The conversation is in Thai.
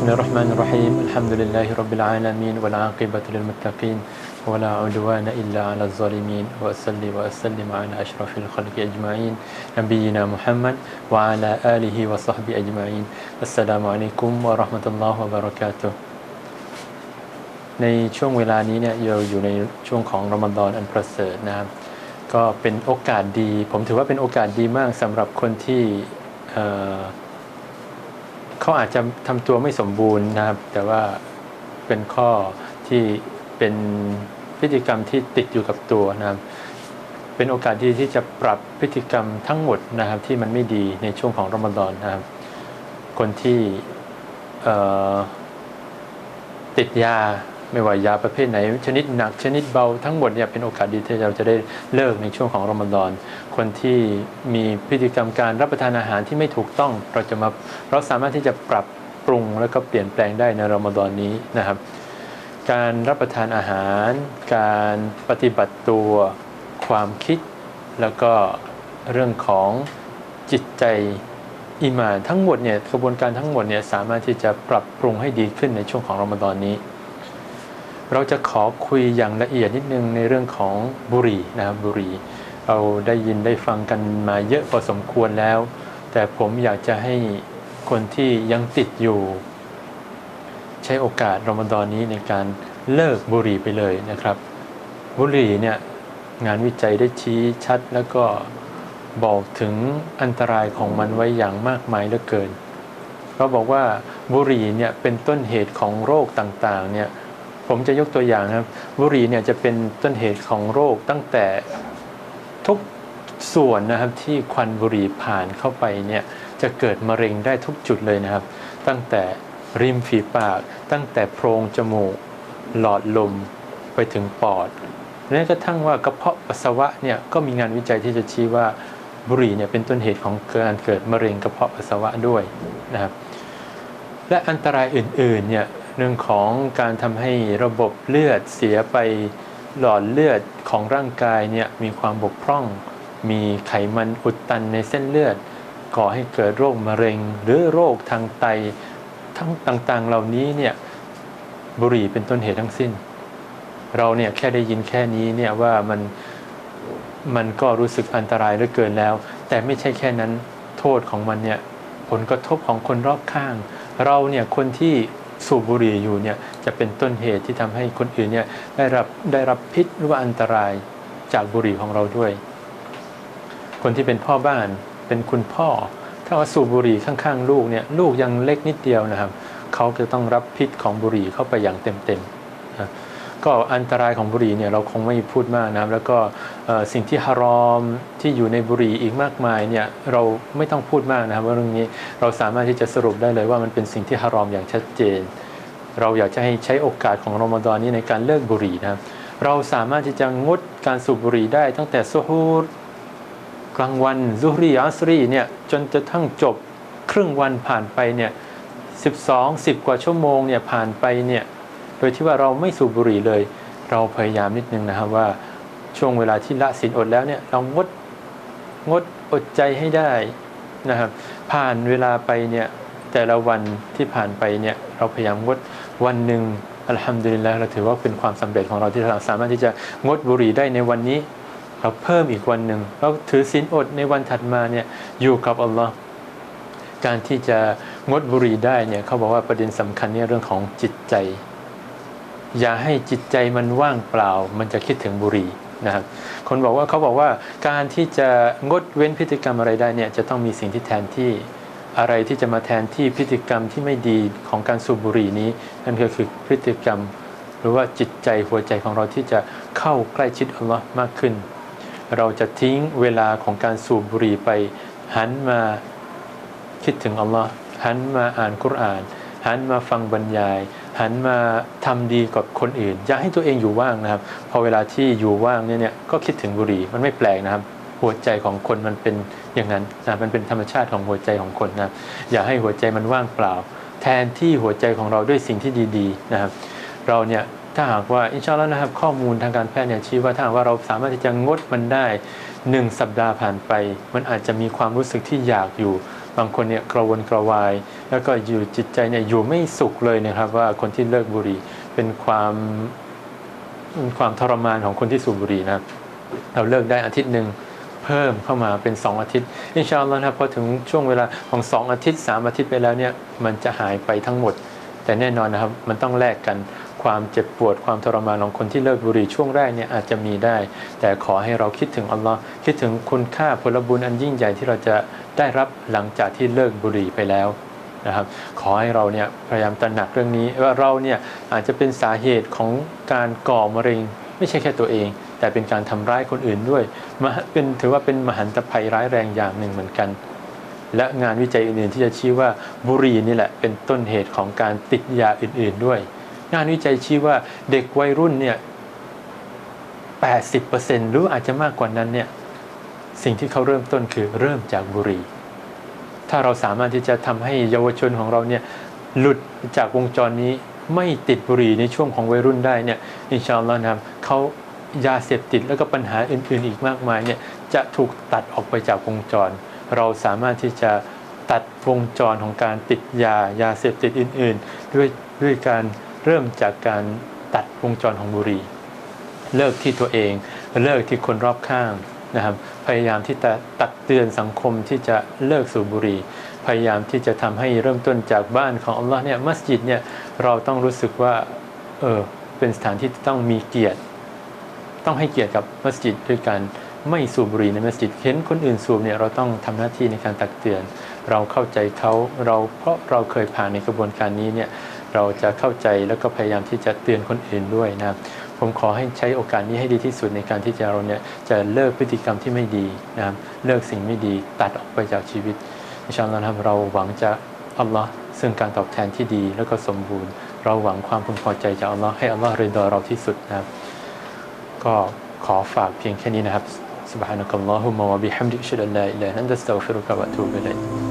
بسم الله الرحمن الرحيم الحمد لله رب العالمين والعاقبة للمتقين ولا عدوان إلا على الظالمين وأصلي وأسلم على أشرف الخلق أجمعين نبينا محمد وعلى آله وصحبه أجمعين السلام عليكم ورحمة الله وبركاته ในช่วงเวลานี้เนี่ยเราอยู่ในช่วงของรอมฎอนอันประเสริฐนะครับ ก็เป็นโอกาสดี ผมถือว่าเป็นโอกาสดีมากสำหรับคนที่ เอ่อเขาอาจจะทำตัวไม่สมบูรณ์นะครับ แต่ว่าเป็นข้อที่เป็นพฤติกรรมที่ติดอยู่กับตัวนะครับ เป็นโอกาสดีที่จะปรับพฤติกรรมทั้งหมดนะครับ ที่มันไม่ดีในช่วงของรอมฎอนนะครับ คนที่ติดยา ไม่ว่ายาประเภทไหน ชนิดหนักชนิดเบาทั้งหมดเนี่ยเป็นโอกาสดีที่เราจะได้เลิกในช่วงของรอมฎอน คนที่มีพฤติกรรมการรับประทานอาหารที่ไม่ถูกต้องเราจะมาเราสามารถที่จะปรับปรุงแล้วก็เปลี่ยนแปลงได้ในรอมฎอนนี้นะครับ การรับประทานอาหาร การปฏิบัติตัวความคิด แล้วก็เรื่องของจิตใจอิมานทั้งหมดเนี่ยกระบวนการทั้งหมดเนี่ยสามารถที่จะปรับปรุงให้ดีขึ้นในช่วงของรอมฎอนนี้ เราจะขอคุยอย่างละเอียดนิดนึงในเรื่องของบุหรี่นะครับบุหรี่ เราได้ยินได้ฟังกันมาเยอะพอสมควรแล้ว แต่ผมอยากจะให้คนที่ยังติดอยู่ ใช้โอกาสรอมฎอนนี้ในการเลิกบุหรี่ไปเลยนะครับ บุหรี่เนี่ยงานวิจัยได้ชี้ชัดแล้วก็บอกถึงอันตรายของมันไว้อย่างมากมายเหลือเกินเขาบอกว่าบุหรี่เนี่ยเป็นต้นเหตุของโรคต่างๆเนี่ย ผมจะยกตัวอย่างนะครับบุหรี่เนี่ยจะเป็นต้นเหตุของโรคตั้งแต่ทุกส่วนนะครับที่ควันบุหรี่ผ่านเข้าไปเนี่ยจะเกิดมะเร็งได้ทุกจุดเลยนะครับ ตั้งแต่ริมฝีปาก ตั้งแต่โพรงจมูก หลอดลมไปถึงปอดแม้กระทั่งว่ากระเพาะปัสสาวะเนี่ยก็มีงานวิจัยที่จะชี้ว่าบุหรี่เนี่ยเป็นต้นเหตุของการเกิดมะเร็งกระเพาะปัสสาวะด้วยนะครับและอันตรายอื่นๆเนี่ย รื่องของการทำให้ระบบเลือดเสียไปหลอดเลือดของร่างกายเนี่ยมีความบกพร่อง มีไขมันอุดตันในเส้นเลือดก่อให้เกิดโรคมะเร็ง หรือโรคทางไตทั้งต่างๆ เหล่านี้เนี่ยบุหรี่เป็นต้นเหตุทั้งสิ้น เราเนี่ยแค่ได้ยินแค่นี้เนี่ยว่ามันมันก็รู้สึกอันตรายเหลือเกินแล้ว แต่ไม่ใช่แค่นั้นโทษของมันเนี่ยผลกระทบของคนรอบข้าง เราเนี่ยคนที่ สูบบุหรี่อยู่เนี่ยจะเป็นต้นเหตุที่ทำให้คนอื่นเนี่ยได้รับได้รับพิษหรือว่าอันตรายจากบุหรี่ของเราด้วย คนที่เป็นพ่อบ้านเป็นคุณพ่อ ถ้าว่าสูบบุหรี่ข้างๆ ลูกเนี่ยลูกยังเล็กนิดเดียวนะครับ เขาจะต้องรับพิษของบุหรี่เข้าไปอย่างเต็มๆนะ ก็อันตรายของบุหรี่เนี่ยเราคงไม่พูดมากนะครับแล้วก็สิ่งที่ฮารอมที่อยู่ในบุหรี่อีกมากมายเนี่ยเราไม่ต้องพูดมากนะครับว่าเรื่องนี้เราสามารถที่จะสรุปได้เลยว่ามันเป็นสิ่งที่ฮารอมอย่างชัดเจน เราอยากจะให้ใช้โอกาสของรอมฎอนนี้ในการเลิกบุหรี่นะครับเราสามารถที่จะงดการสูบบุหรี่ได้ตั้งแต่ซุฮูรกลางวันซุฮรีอัสรีเนี่ยจนจะทั้งจบครึ่งวันผ่านไปเนี่ย12 10 กว่าชั่วโมงเนี่ยผ่านไปเนี่ย โดยที่ว่าเราไม่สูบบุหรี่เลย เราพยายามนิดนึงนะครับว่าช่วงเวลาที่ละศีลอดแล้วเนี่ยเรางดงดอดใจให้ได้นะครับ ผ่านเวลาไปเนี่ยแต่ละวันที่ผ่านไปเนี่ยเราพยายามงดวันหนึ่งอัลฮัมดุลิลละเราถือว่าเป็นความสำเร็จของเราที่เราสามารถที่จะงดบุหรี่ได้ในวันนี้ เราเพิ่มอีกวันหนึ่งเราถือศีลอดในวันถัดมาเนี่ยอยู่กับอัลลอฮ์การที่จะงดบุหรี่ได้เนี่ยเขาบอกว่าประเด็นสำคัญเนี่ยเรื่องของจิตใจ อย่าให้จิตใจมันว่างเปล่า มันจะคิดถึงบุหรี่นะครับคนบอกว่าเขาบอกว่าการที่จะงดเว้นพฤติกรรมอะไรได้เนี่ยจะต้องมีสิ่งที่แทนที่อะไรที่จะมาแทนที่พฤติกรรมที่ไม่ดีของการสูบบุหรี่นี้ นั่นก็คือพฤติกรรม หรือว่าจิตใจหัวใจของเราที่จะเข้าใกล้ชิดอัลลอฮ์มากขึ้น เราจะทิ้งเวลาของการสูบบุหรี่ไป หันมาคิดถึงอัลลอฮ์หันมาอ่านคุรอาน หันมาฟังบรรยาย หันมาทำดีกับคนอื่น อย่าให้ตัวเองอยู่ว่างนะครับ พอเวลาที่อยู่ว่างเนี่ยเนี่ยก็คิดถึงบุหรี่มันไม่แปลกนะครับ หัวใจของคนมันเป็นอย่างนั้นนะมันเป็นธรรมชาติของหัวใจของคนนะอย่าให้หัวใจมันว่างเปล่า แทนที่หัวใจของเราด้วยสิ่งที่ดีๆนะครับ เราเนี่ยถ้าหากว่าอินชาอัลลอฮ์นะครับข้อมูลทางการแพทย์เนี่ยชี้ว่าถ้าหากว่าเราสามารถที่จะงดมันได้หนึ่งสัปดาห์ผ่านไป มันอาจจะมีความรู้สึกที่อยากอยู่ บางคนเนี่ยกระวนกระวาย แล้วก็อยู่จิตใจเนี่ยอยู่ไม่สุขเลยนะครับ ว่าคนที่เลิกบุหรี่เป็นความเป็นความทรมานของคนที่สูบบุหรี่นะเราเลิกได้อาทิตย์หนึ่งเพิ่มเข้ามาเป็น 2 อาทิตย์อินชาอัลลอฮ์นะครับพอถึงช่วงเวลาของ 2 อาทิตย์ 3 อาทิตย์ไปแล้วเนี่ยมันจะหายไปทั้งหมด แต่แน่นอนนะครับมันต้องแลกกัน ความเจ็บปวดความทรมานของคนที่เลิกบุหรี่ช่วงแรกเนี่ยอาจจะมีได้ แต่ขอให้เราคิดถึงอัลลอฮ์คิดถึงคุณค่าผลบุญอันยิ่งใหญ่ที่เราจะได้รับหลังจากที่เลิกบุหรี่ไปแล้วนะครับขอให้เราเนี่ยพยายามตระหนักเรื่องนี้ว่าเราเนี่ยอาจจะเป็นสาเหตุของการก่อมะเร็ง ไม่ใช่แค่ตัวเอง แต่เป็นการทำร้ายคนอื่นด้วยมหเป็นถือว่าเป็นมหันตภัยร้ายแรงอย่างหนึ่งเหมือนกัน และงานวิจัยอื่นๆที่จะชี้ว่าบุหรี่นี่แหละเป็นต้นเหตุของการติดยาอื่นๆด้วย งานวิจัยชี้ว่าเด็กวัยรุ่นเนี่ย80%หรืออาจจะมากกว่านั้นเนี่ยสิ่งที่เขาเริ่มต้นคือเริ่มจากบุหรี่ ถ้าเราสามารถที่จะทำให้เยาวชนของเราเนี่ยหลุดจากวงจรนี้ไม่ติดบุหรี่ในช่วงของวัยรุ่นได้เนี่ยอินชาอัลลอฮ์นะครับเขายาเสพติดแล้วก็ปัญหาอื่นๆอีกมากมายเนี่ยจะถูกตัดออกไปจากวงจร เราสามารถที่จะตัดวงจรของการติดยายาเสพติดอื่น ๆ ด้วยด้วยการ เริ่มจากการตัดวงจรของบุหรี่ เลิกที่ตัวเอง เลิกที่คนรอบข้างนะครับพยายามที่จะตักเตือนสังคมที่จะเลิกสูบบุหรี่ พยายามที่จะทำให้เริ่มต้นจากบ้านของอัลลอฮ์เนี่ยมัสยิดเนี่ยเราต้องรู้สึกว่าเออเป็นสถานที่ต้องมีเกียรติ ต้องให้เกียรติกับมัสยิดด้วยการไม่สูบบุหรี่ในมัสยิดเห็นคนอื่นสูบเนี่ยเราต้องทำหน้าที่ในการตักเตือน เราเข้าใจเขาเราเพราะเราเคยผ่านในกระบวนการนี้เนี่ย เราจะเข้าใจแล้วก็พยายามที่จะเตือนคนอื่นด้วยนะครับ ผมขอให้ใช้โอกาสนี้ให้ดีที่สุดในการที่จะเราเนี่ยจะเลิกพฤติกรรมที่ไม่ดีนะครับเลิกสิ่งไม่ดีตัดออกไปจากชีวิตอินชาอัลลอฮ์นะครับเราหวังจะอัลลอฮ์ซึ่งการตอบแทนที่ดีแล้วก็สมบูรณ์ เราหวังความพึงพอใจจากอัลลอฮ์ให้อัลลอฮ์เรดอเราที่สุดนะครับ ก็ขอฝากเพียงแค่นี้นะครับ سبحانك اللهم وبحمدك اشهد ان لا اله الا انت استغفرك واتوب اليك